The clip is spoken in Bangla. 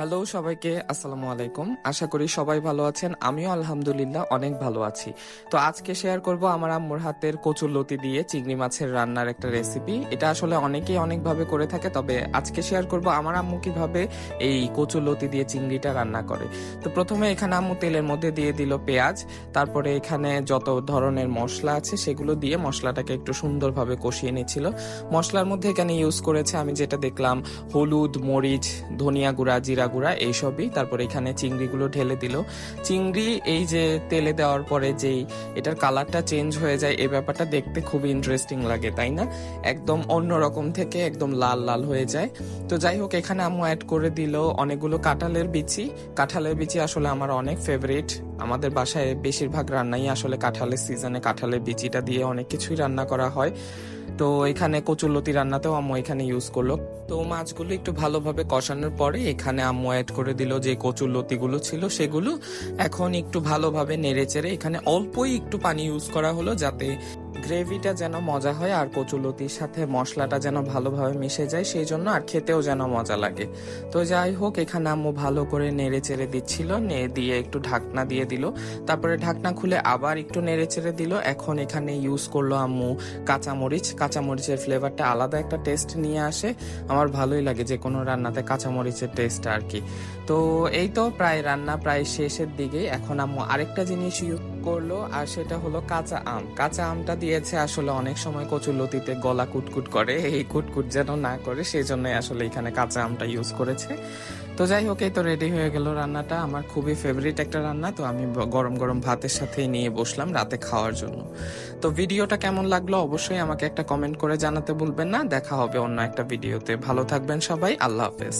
হ্যালো সবাইকে, আসসালামু আলাইকুম। আশা করি সবাই ভালো আছেন। আমিও আলহামদুলিল্লাহ অনেক ভালো আছি। তো আজকে শেয়ার করব আমার আম্মুর হাতের কচুর লতি দিয়ে চিংড়ি মাছের রান্নার একটা রেসিপি এটা আসলে অনেকেই অনেকভাবে করে থাকে, তবে আজকে শেয়ার করব আমার আম্মু কীভাবে এই কচুর লতি দিয়ে চিংড়িটা রান্না করে। তো প্রথমে এখানে আম্মু তেলের মধ্যে দিয়ে দিল পেঁয়াজ। তারপরে এখানে যত ধরনের মশলা আছে, সেগুলো দিয়ে মশলাটাকে একটু সুন্দরভাবে কষিয়ে নিচ্ছিল। মশলার মধ্যে এখানে ইউজ করেছে, আমি যেটা দেখলাম, হলুদ, মরিচ, ধনিয়া গুঁড়া, জিরা গুঁড়া এইসবই। তারপরে এখানে চিংড়িগুলো ঢেলে দিল। চিংড়ি এই যে তেলে দেওয়ার পরে যেই এটার কালারটা চেঞ্জ হয়ে যায় এই ব্যাপারটা দেখতে খুবই ইন্টারেস্টিং লাগে, তাই না? একদম অন্য রকম থেকে একদম লাল লাল হয়ে যায়। তো যাই হোক, এখানে আম্মু অ্যাড করে দিল অনেকগুলো কাঁঠালের বিচি। কাঁঠালের বিচি আসলে আমার অনেক ফেভারিট আমাদের বাসায় বেশিরভাগ রান্নাই আসলে কাঁঠালের সিজনে কাঁঠালের বিচিটা দিয়ে অনেক কিছুই রান্না করা হয়। তো এখানে কচুরলতি রান্নাতেও আম্মু এখানে ইউজ করল। তো মাছগুলো একটু ভালোভাবে কষানোর পরে এখানে আম্মু অ্যাড করে দিল যে কচুর লতিগুলো ছিল সেগুলো। এখন একটু ভালোভাবে নেড়ে চেড়ে এখানে অল্পই একটু পানি ইউজ করা হলো যাতে গ্রেভিটা যেন মজা হয় আর কচুলতির সাথে মশলাটা যেন ভালোভাবে মিশে যায়, সেই জন্য আর খেতেও যেন মজা লাগে। তো যাই হোক, এখানে আম্মু ভালো করে নেড়ে চেড়ে দিচ্ছিল নেড়ে দিয়ে একটু ঢাকনা দিয়ে দিল। তারপরে ঢাকনা খুলে আবার একটু নেড়ে চেড়ে দিল। এখন এখানে ইউজ করল আম্মু কাঁচামরিচ। কাঁচামরিচের ফ্লেভারটা আলাদা একটা টেস্ট নিয়ে আসে। আমার ভালোই লাগে যে কোনো রান্নাতে কাঁচামরিচের টেস্ট আর কি। তো এই তো প্রায় রান্না প্রায় শেষের দিকে। এখন আম্মু আরেকটা জিনিস ইউজ করল, আর সেটা হলো কাঁচা আম। কাঁচা আমটা দিয়েছে আসলে অনেক সময় কচুর লতিতে গলা কুটকুট করে, এই কুটকুট যেন না করে সেই জন্যই আসলে এখানে কাঁচা আমটা ইউজ করেছে। তো যাই হোক, এই তো রেডি হয়ে গেল রান্নাটা। আমার খুবই ফেভারিট একটা রান্না, তো আমি গরম গরম ভাতের সাথেই নিয়ে বসলাম রাতে খাওয়ার জন্য। তো ভিডিওটা কেমন লাগল অবশ্যই আমাকে একটা কমেন্ট করে জানাতে ভুলবেন না। দেখা হবে অন্য একটা ভিডিওতে। ভালো থাকবেন সবাই, আল্লাহ হাফেজ।